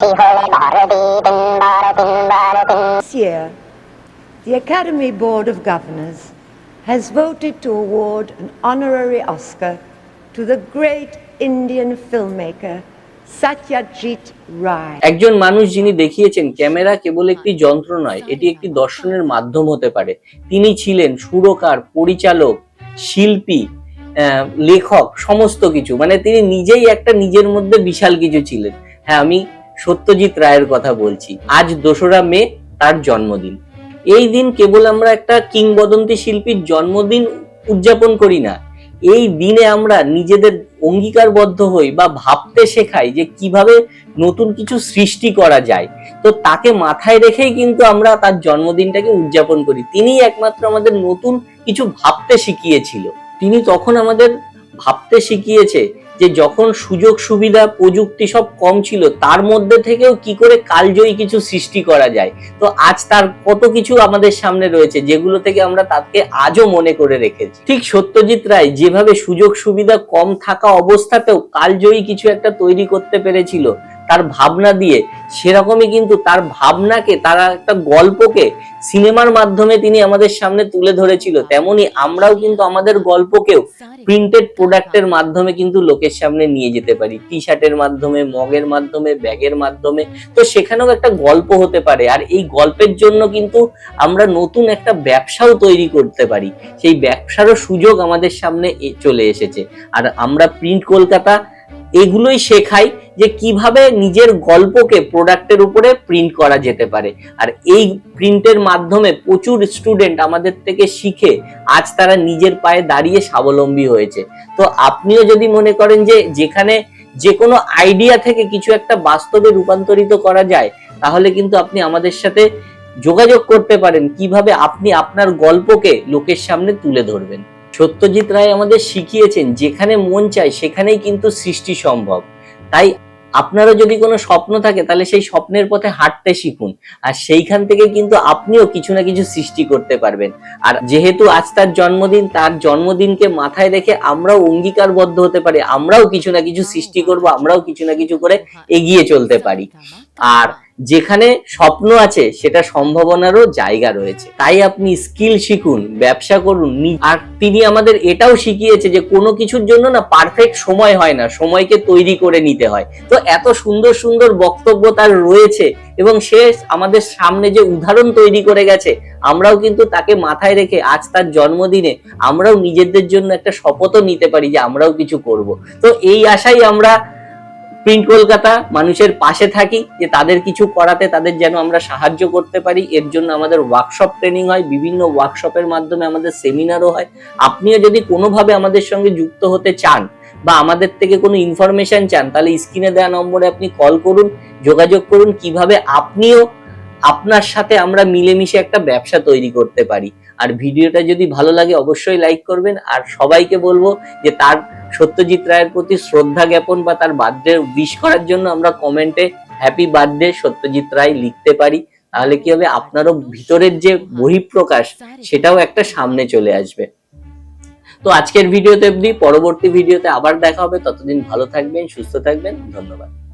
This year, the Academy Board of Governors has voted to award an honorary Oscar to the great Indian filmmaker Satyajit Ray. একজন মানুষ যিনি দেখিয়েছেন camera কেবল একটি যন্ত্র নয় এটি একটি দর্শনের মাধ্যম হতে পারে। তিনি ছিলেন সুরকার পরিচালক শিল্পী লেখক সমস্ত কিছু। মানে তিনি নিজেই একটা নিজের মধ্যে বিশাল কিছু ছিলেন। হ্যাঁ আমি সত্যজিৎ রায়ের কথা বলছি। আজ দোসরা মে তার জন্মদিন। এই দিন কেবল আমরা একটা কিংবদন্তি শিল্পীর জন্মদিন উদযাপন করি না। এই দিনে আমরা নিজেদের অঙ্গীকারবদ্ধ হই বা ভাবতে শেখাই যে কীভাবে নতুন কিছু সৃষ্টি করা যায়। তো তাকে মাথায় রেখেই কিন্তু আমরা তার জন্মদিনটাকে উদযাপন করি। তিনিই একমাত্র আমাদের নতুন কিছু ভাবতে শিখিয়েছিল। তিনি তখন আমাদের ভাবতে শিখিয়েছে যে যখন সুযোগ সুবিধা প্রযুক্তি সব কম ছিল, তার মধ্যে থেকেও কি করে কালজয়ী কিছু সৃষ্টি করা যায়? তো আজ তার কত কিছু আমাদের সামনে রয়েছে, যেগুলো থেকে আমরা তাকে আজও মনে করে রেখেছি। ঠিক সত্যজিৎ রায় যেভাবে সুযোগ সুবিধা কম থাকা অবস্থাতেও কালজয়ী কিছু একটা তৈরি করতে পেরেছিল তার ভাবনা দিয়ে সেরকমই কিন্তু তার ভাবনাকে, তারা একটা গল্পকে সিনেমার মাধ্যমে তিনি আমাদের সামনে তুলে ধরেছিল। তেমনি আমরাও কিন্তু আমাদের গল্পকেও প্রিন্টেড প্রোডাক্টের মাধ্যমে কিন্তু লোকের সামনে নিয়ে যেতে পারি। টি শার্টের মাধ্যমে মগের মাধ্যমে ব্যাগের মাধ্যমে। তো সেখানেও একটা গল্প হতে পারে। আর এই গল্পের জন্য কিন্তু আমরা নতুন একটা ব্যবসাও তৈরি করতে পারি। সেই ব্যবসারও সুযোগ আমাদের সামনে চলে এসেছে। আর আমরা প্রিন্ট কলকাতা এগুলোই শেখাই। যে কীভাবে নিজের গল্পকে প্রোডাক্টের উপরে প্রিন্ট করা যেতে পারে। আর এই প্রিন্টের মাধ্যমে প্রচুর স্টুডেন্ট আমাদের থেকে শিখে আজ তারা নিজের পায়ে দাঁড়িয়ে স্বাবলম্বী হয়েছে। তো আপনিও যদি মনে করেন যে যেখানে যে কোনো আইডিয়া থেকে কিছু একটা বাস্তবে রূপান্তরিত করা যায়, তাহলে কিন্তু আপনি আমাদের সাথে যোগাযোগ করতে পারেন কীভাবে আপনি আপনার গল্পকে লোকের সামনে তুলে ধরবেন। সত্যজিৎ রায় আমাদের শিখিয়েছেন, যেখানে মন চায় সেখানেই কিন্তু সৃষ্টি সম্ভব। তাই আপনারও যদি কোনো স্বপ্ন থাকে তাহলে সেই স্বপ্নের পথে হাঁটতে শিখুন। আর সেইখান থেকে কিন্তু আপনিও কিছু না কিছু সৃষ্টি করতে পারবেন। আর যেহেতু আজ তার জন্মদিন তার জন্মদিনকে মাথায় রেখে আমরাও অঙ্গীকারবদ্ধ হতে পারি আমরাও কিছু না কিছু সৃষ্টি করব আমরাও কিছু না কিছু করে এগিয়ে চলতে পারি। আর যেখানে স্বপ্ন আছে, সেটা সম্ভাবনারও জায়গা রয়েছে। তাই আপনি স্কিল শিখুন, ব্যবসা করুন আর তিনি আমাদের এটাও শিখিয়েছে যে কোনো কিছুর জন্য না পারফেক্ট সময় হয় না, সময়কে তৈরি করে নিতে হয়। তো এত সুন্দর সুন্দর বক্তব্য তার রয়েছে এবং সে আমাদের সামনে যে উদাহরণ তৈরি করে গেছে, আমরাও কিন্তু তাকে মাথায় রেখে আজ তার জন্মদিনে আমরাও নিজেদের জন্য একটা শপথও নিতে পারি যে আমরাও কিছু করব। তো এই আশাই আমরা প্রিন্ট কলকাতা, মানুষের পাশে থাকি, যে তাদের কিছু করাতে তাদের যেন আমরা সাহায্য করতে পারি। এর জন্য আমাদের ওয়ার্কশপ ট্রেনিং হয়, বিভিন্ন ওয়ার্কশপের মাধ্যমে আমাদের সেমিনারও হয়। আপনিও যদি কোনোভাবে আমাদের সঙ্গে যুক্ত হতে চান বা আমাদের থেকে কোনো ইনফরমেশন চান, তাহলে স্ক্রিনে দেওয়া নম্বরে আপনি কল করুন, যোগাযোগ করুন। কীভাবে আপনিও আপনার সাথে আমরা মিলেমিশে একটা ব্যবসা তৈরি করতে পারি। আর ভিডিওটা যদি ভালো লাগে, অবশ্যই লাইক করবেন। আর সবাইকে বলব যে, তার সত্যজিৎ রায়ের প্রতি শ্রদ্ধা জ্ঞাপন বা তার বার্থডে উইশ করার জন্য আমরা কমেন্টে হ্যাপি বার্থডে সত্যজিৎ রায় লিখতে পারি। তাহলে কি হবে? আপনারও ভিতরের যে বহিঃপ্রকাশ, সেটাও একটা সামনে চলে আসবে। তো আজকের ভিডিওতে অবধি, পরবর্তী ভিডিওতে আবার দেখা হবে। ততদিন ভালো থাকবেন, সুস্থ থাকবেন। ধন্যবাদ।